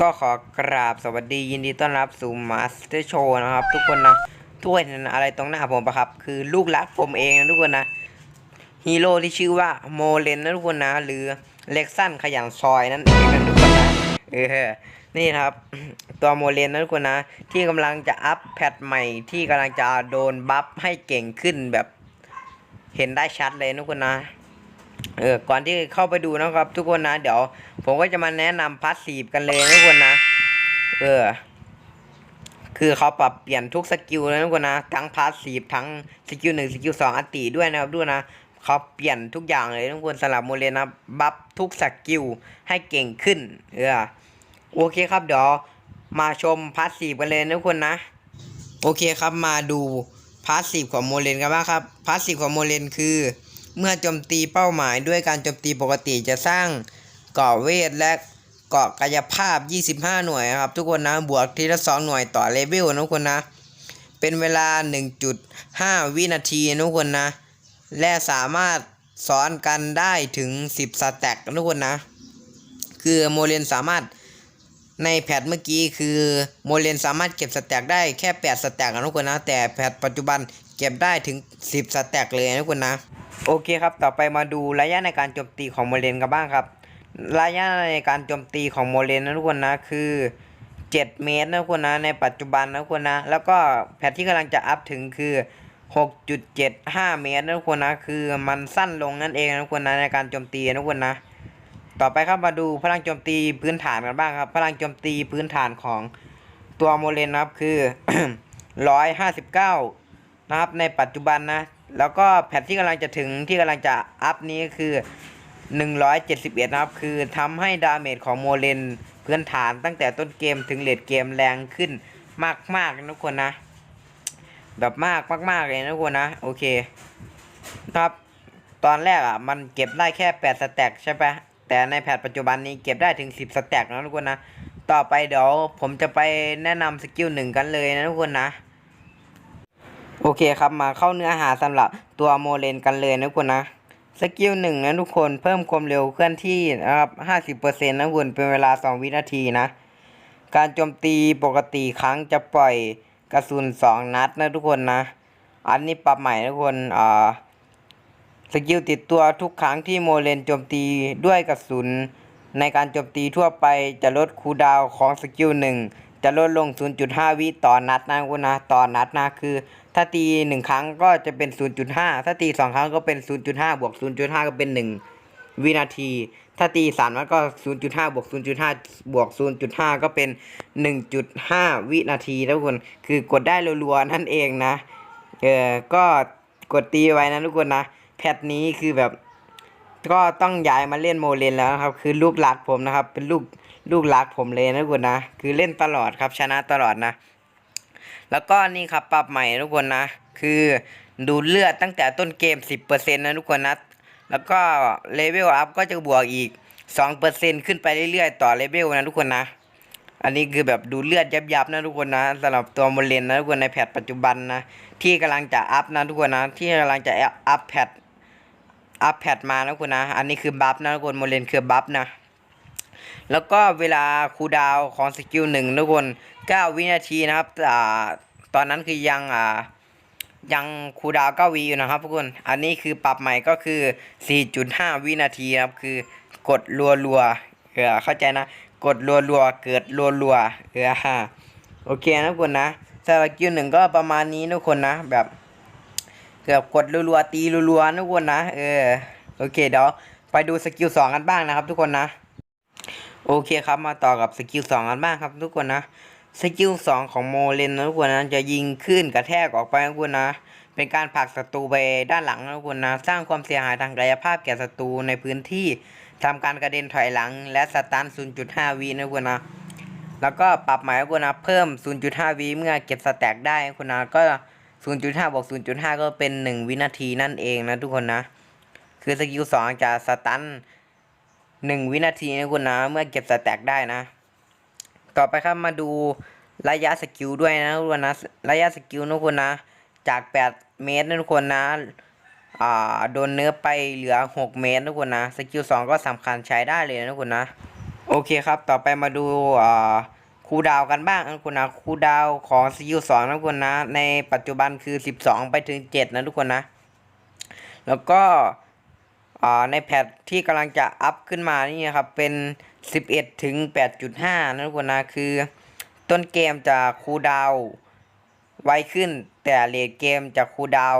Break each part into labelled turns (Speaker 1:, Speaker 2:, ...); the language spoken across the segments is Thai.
Speaker 1: ก็ขอกราบสวัสดียินดีต้อนรับสู่มาสเตอร์โชว์นะครับ ทุกคนนะทุกคนอะไรตรงหน้าผมปะครับ คือลูกรักผมเองนะทุกคนนะฮีโร่ที่ชื่อว่าโมเลนนะทุกคนนะ หรือเล็กสั้นขยันซอยนั่นเองนะทุกคนนะเออนี่นะครับ ตัวโมเลนนะทุกคนนะ ที่กำลังจะอัปแพทใหม่ที่กำลังจะโดนบัฟให้เก่งขึ้นแบบ เห็นได้ชัดเลยนะทุกคนนะ เออก่อนที่เข้าไปดูนะครับ ทุกคนนะเดี๋ยว ผมก็จะมาแนะนำพาสซีฟกันเลยทุกคนนะ เออ คือเขาปรับเปลี่ยนทุกสกิลเลยทุกคนนะทั้งพาสซีฟทั้งสกิลหนึ่งสกิลสองอัตติด้วยนะครับด้วยนะเขาเปลี่ยนทุกอย่างเลยทุกคนสำหรับโมเลนะบัฟทุกสกิลให้เก่งขึ้น เออโอเคครับเดี๋ยวมาชมพาสซีฟกันเลยทุกคนนะ โอเคครับมาดูพาสซีฟของโมเลนกันบ้างครับพาสซีฟของโมเลนคือ เมื่อโจมตีเป้าหมายด้วยการโจมตีปกติจะสร้างเกาะเวทและเกาะกายภาพ 25 หน่วยครับ ทุกคนนะบวกทีละ 2 หน่วยต่อเลเวลนะทุกคนนะ เป็นเวลา 1.5 วินาทีนะทุกคนนะ และสามารถซ้อนกันได้ถึง 10 สแต็กนะทุกคนนะ คือโมเลนสามารถในแพทเมื่อกี้คือโมเลนสามารถเก็บสแต็กได้แค่ 8 สแต็กนะทุกคนนะ แต่แพทปัจจุบันเก็บได้ถึง 10 สแต็กเลยนะทุกคนนะ โอเคครับ ต่อไปมาดูระยะในการโจมตีของโมเลนกันบ้างครับ ระยะในการโจมตีของโมเลนนะทุกคนนะคือ 7 เมตรนะทุกคนนะในปัจจุบันนะทุกคนนะ แล้วก็แพทที่กำลังจะอัพถึงคือ 6.75 เมตรนะทุกคนนะคือมันสั้นลงนั่นเองนะทุกคนนะในการโจมตีนะทุกคนนะ ต่อไปครับมาดูพลังโจมตีพื้นฐานกันบ้างครับ พลังโจมตีพื้นฐานของตัวโมเลนนะครับคือ 159 นะครับในปัจจุบันนะ แล้วก็แพทที่กำลังจะถึงที่กำลังจะอัพนี้คือ 171 นะครับ คือทำให้ดาเมจของโมเลนพื้นฐานตั้งแต่ต้นเกมถึงเลดเกมแรงขึ้นมากๆนะทุกคนนะ แบบมากมากๆเลยนะทุกคนนะ โอเคครับตอนแรกอะมันเก็บได้แค่ 8 สแต็กใช่ปะแต่ในแพทปัจจุบันนี้เก็บได้ถึง 10 สแต็กนะทุกคนนะ ต่อไปเดี๋ยวผมจะไปแนะนำสกิลหนึ่งกันเลยนะทุกคนนะ โอเคครับมาเข้าเนื้อหาสำหรับตัวโมเลนกันเลยนะทุกคนนะสกิลหนึ่งนะทุกคนเพิ่มความเร็วเคลื่อนที่นะครับห้าสิบเปอร์เซ็นต์นะคุณเป็นเวลาสองวินาทีนะ การโจมตีปกติครั้งจะปล่อยกระสุนสองนัดนะทุกคนนะ อันนี้ปรับใหม่นะทุกคนอ่าสกิลติดตัวทุกครั้งที่โมเลนโจมตีด้วยกระสุน ในการโจมตีทั่วไปจะลดคูดาวของสกิลหนึ่งจะลดลง 0.5 วิต่อนัดนะคุณนะต่อนัดนะคือ ถ้าตีหนึ่งครั้งก็จะเป็น 0.5 ถ้าตีสองครั้งก็เป็น 0.5 บวก 0.5 ก็เป็น 1 วินาที ถ้าตีสามนัดก็ 0.5 บวก 0.5 บวก 0.5 ก็เป็น 1.5 วินาทีทุกคน คือกดได้รัวๆนั่นเองนะ เออก็กดตีไว้นะทุกคนนะ แพทนี้คือแบบ ก็ต้องย้ายมาเล่นโมเลนแล้วนะครับ คือลูกหลักผมนะครับ เป็นลูกลูกหลักผมเลยนะทุกคนนะ คือเล่นตลอดครับชนะตลอดนะ แล้วก็นี่ครับปรับใหม่ทุกคนนะ คือดูเลือดตั้งแต่ต้นเกม 10%นะทุกคนนะ แล้วก็เลเวลอัพก็จะบวกอีก 2%ขึ้นไปเรื่อยๆ ต่อเลเวลนะทุกคนนะ อันนี้คือแบบดูเลือดยับๆนะทุกคนนะสำหรับตัวโมเลนนะทุกคนในแพทปัจจุบันนะ ที่กำลังจะอัพนะทุกคนนะ ที่กำลังจะอัพแพทอัพแพทมานะทุกคนนะ อันนี้คือบัฟนะทุกคนโมเลนคือบัฟนะ แล้วก็เวลาคูดาวของสกิลหนึ่งทุกคน 9 วินาทีนะครับอ่าตอนนั้นคือยังอ่ายังคูดาว9วิอยู่นะครับทุกคน อันนี้คือปรับใหม่ก็คือ 4.5 วินาทีนะครับคือกดรัวๆเออเข้าใจนะ กดรัวๆเกิดรัวๆเออฮะโอเคนะทุกคนนะสกิลหนึ่งก็ประมาณนี้ทุกคนนะแบบเกือบกดรัวๆตีรัวๆทุกคนนะเออโอเคเดี๋ยวไปดูสกิลสองกันบ้างนะครับทุกคนนะ โอเคครับมาต่อกับสกิลสองกันบ้างครับทุกคนนะสกิลสองของโมเลนนะทุกคนนะจะยิงขึ้นกระแทกออกไปทุกคนนะเป็นการผลักศัตรูไปด้านหลังนะทุกคนนะสร้างความเสียหายทางกายภาพแก่ศัตรูในพื้นที่ทำการกระเด็นถอยหลัง และสตัน 0.5วินะทุกคนนะแล้วก็ปรับหมายนะทุกคนนะเพิ่ม 0.5วิเมื่อเก็บสแต็กได้นะทุกคนนะก็ 0.5บวก0.5 ก็เป็น 1 วินาทีนั่นเองนะทุกคนนะคือสกิลสองจะสตัน หนึ่งวินาทีนะคุณนะ เมื่อเก็บสแต็กได้นะ ต่อไปครับมาดูระยะสกิลด้วยนะทุกคนนะ ระยะสกิลนะคุณนะ จาก 8 เมตรนะทุกคนนะอ่าโดนเนื้อไปเหลือ 6 เมตรนะทุกคนนะสกิล2ก็สำคัญใช้ได้เลยนะทุกคนนะ โอเคครับ ต่อไปมาดูอ่าคูดาวกันบ้างนะทุกคนนะคูดาวของสกิลสองนะทุกคนนะ ในปัจจุบันคือ 12 ไปถึง 7 นะทุกคนนะ แล้วก็ ในแพทที่กำลังจะอัพขึ้นมานี่นะครับเป็น 11 ถึง 8.5 นะทุกคนนะ คือ ต้นเกมจะคูดาวไวขึ้น แต่เลทเกมจะคูดาว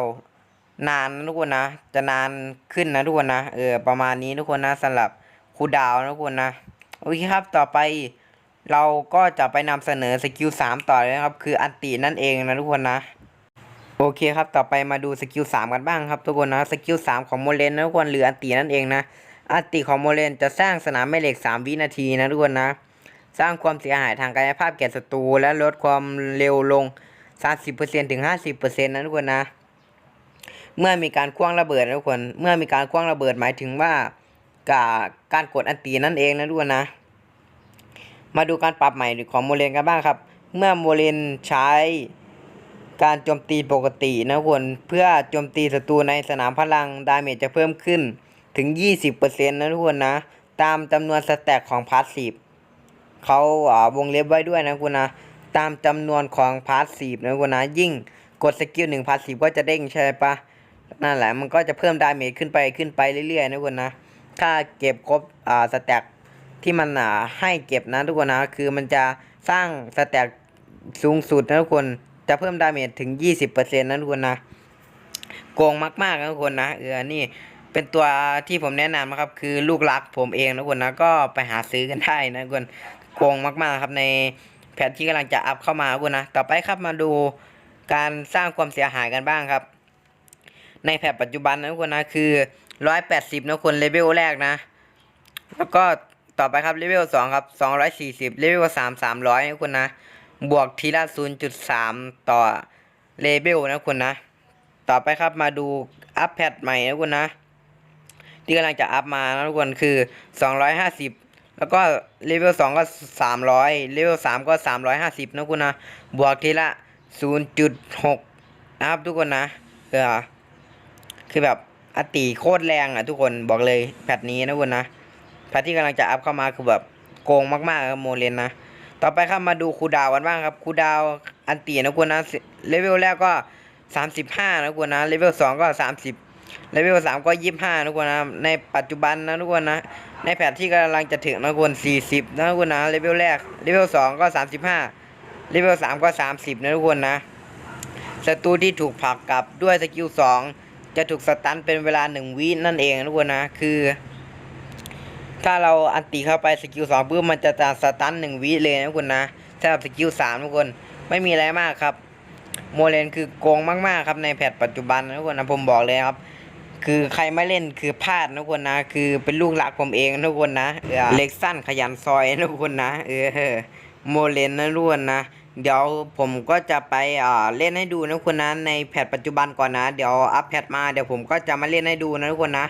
Speaker 1: นานนะทุกคนนะ จะนานขึ้นนะทุกคนนะ เออประมาณนี้ทุกคนนะสำหรับคูดาวน์นะทุกคนนะ โอเคครับต่อไปเราก็จะไปนำเสนอสกิล3ต่อเลยนะครับ คืออันตินั่นเองนะทุกคนนะ โอเคครับ ต่อไปมาดูสกิล3กันบ้างครับทุกคนนะ สกิล3ของโมเลนนะทุกคนหรืออันตินั่นเองนะ อันติของโมเลนจะสร้างสนามแม่เหล็ก 3 วินาทีนะทุกคนนะ สร้างความเสียหายทางกายภาพแก่ศัตรูและลดความเร็วลง 30%ถึง 50%นะทุกคนนะ เมื่อมีการคว้างระเบิดนะทุกคน เมื่อมีการคว้างระเบิดหมายถึงว่าการกดอันตีนั่นเองนะทุกคนนะ มาดูการปรับใหม่ของโมเลนกันบ้างครับ เมื่อโมเลนใช้ การโจมตีปกตินะทุกคนเพื่อโจมตีศัตรูในสนามพลังดาเมจจะเพิ่มขึ้นถึง 20%นะทุกคนนะ ตามจำนวนสแต็กของพาสซีฟเขาอ่าวงเล็บไว้ด้วยนะคุณนะตามจำนวนของพาสซีฟนะคุณนะยิ่งกดสกิลหนึ่งพาสซีฟก็จะเด้งใช่ปะนั่นแหละมันก็จะเพิ่มดาเมจขึ้นไปขึ้นไปเรื่อยๆนะคุณนะถ้าเก็บครบอ่าสแต็กที่มันอ่าให้เก็บนะทุกคนนะคือมันจะสร้างสแต็กสูงสุดนะทุกคน จะเพิ่มดาเมจถึง 20%นะทุกคนนะ โกงมากๆนะทุกคนนะ เออ นี่เป็นตัวที่ผมแนะนำนะครับ คือลูกรักผมเองนะทุกคนนะ ก็ไปหาซื้อกันได้นะทุกคนโกงมากๆครับในแพทที่กำลังจะอัพเข้ามานะทุกคนนะ ต่อไปครับมาดูการสร้างความเสียหายกันบ้างครับ ในแพทปัจจุบันนะทุกคนนะคือ 180นะทุกคนเลเวลแรกนะ แล้วก็ต่อไปครับเลเวล2ครับ240เลเวล3 300นะทุกคนนะ บวกทีละ 0.3 ต่อเลเวลนะทุกคนะ ต่อไปครับมาดูอัพแพทใหม่นะทุกคนะ ที่กำลังจะอัพมานะทุกคนคือ 250 แล้วก็เลเวล2ก็ 300 เลเวล3ก็ 350 นะทุกคนะ บวกทีละ 0.6 นะครับทุกคนนะเออคือแบบอติโคตรแรงอะทุกคนบอกเลยแพทนี้นะทุกคนนะแพทที่กำลังจะอัพเข้ามาคือแบบโกงมากๆครับโมเลนนะ ต่อไปครับมาดูคูดาวกันบ้างครับคูดาวอันตีนะคุณนะเลเวลแรกก็35นะคุณนะเลเวล2ก็30เลเวล3ก็25นะคุณนะในปัจจุบันนะทุกคนนะ ในแพทที่กำลังจะถึงนะคุณ40นะคุณนะเลเวลแรกเลเวล2ก็35เลเวล3ก็30นะทุกคนนะศัตรูที่ถูกผลักกลับด้วยสกิล2จะถูกสตันเป็นเวลา1วินั่นเองนะทุกคนนะคือ ถ้าเราอันตีเข้าไปสกิลสองปุ๊บมันจะจะสตันหนึ่งวิเลยนะทุกคนนะสำหรับสกิลสามทุกคนไม่มีอะไรมากครับ โมเลนคือโกงมากๆครับในแพทปัจจุบันนะทุกคนนะผมบอกเลยครับ คือใครไม่เล่นคือพลาดนะทุกคนนะ คือเป็นลูกหลักผมเองนะทุกคนนะเล็กสั้นขยันซอยนะทุกคนนะ เออโมเลนนะทุกคนนะเดี๋ยวผมก็จะไปอ่าเล่นให้ดูนะทุกคนนะในแพทปัจจุบันก่อนนะ เดี๋ยวอัพแพทมาเดี๋ยวผมก็จะมาเล่นให้ดูนะทุกคนนะ